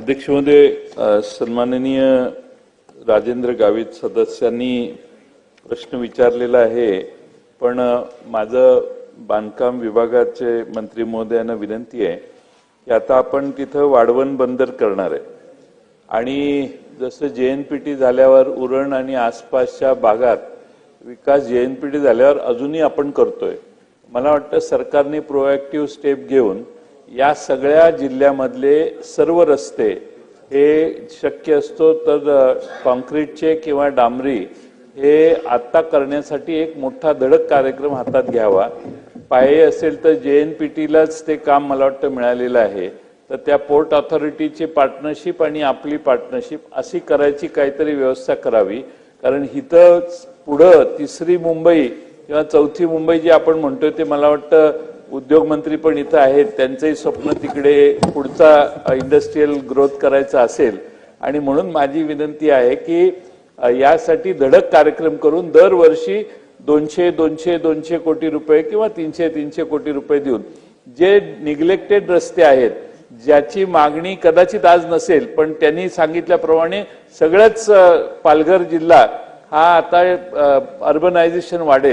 अध्यक्ष महोदय सन्माननीय राजेंद्र गावित सदस्यांनी प्रश्न विचारलेला आहे. पण माझं बांधकाम विभागाचे मंत्री महोदयांना विनंती आहे की आता आपण तिथं वाढवण बंदर करणार आहे. आणि जसं जे एन पी टी झाल्यावर उरण आणि आसपासच्या भागात विकास जे एन पी टी झाल्यावर अजूनही आपण करतोय. मला वाटतं सरकारने प्रोएक्टिव्ह स्टेप घेऊन या सगळ्या जिल्ह्यामधले सर्व रस्ते हे शक्य असतो तर कॉन्क्रीटचे किंवा डांबरी हे आत्ता करण्यासाठी एक मोठा धडक कार्यक्रम हातात घ्यावा. पाये असेल तर जे एन पी टीलाच ते काम मला वाटतं मिळालेलं आहे. तर त्या पोर्ट ऑथॉरिटीची पार्टनरशिप आणि आपली पार्टनरशिप अशी करायची काहीतरी व्यवस्था करावी. कारण इथं पुढं तिसरी मुंबई किंवा चौथी मुंबई जी आपण म्हणतोय ते मला वाटतं उद्योग मंत्री पण इथं आहेत त्यांचंही स्वप्न तिकडे पुढचा इंडस्ट्रीयल ग्रोथ करायचा असेल. आणि म्हणून माझी विनंती आहे की यासाठी धडक कार्यक्रम करून दरवर्षी दोनशे दोनशे दोनशे कोटी रुपये किंवा तीनशे तीनशे कोटी रुपये देऊन जे निग्लेक्टेड रस्ते आहेत ज्याची मागणी कदाचित आज नसेल पण त्यांनी सांगितल्याप्रमाणे सगळंच पालघर जिल्हा हा आता अर्बनायझेशन वाढेल.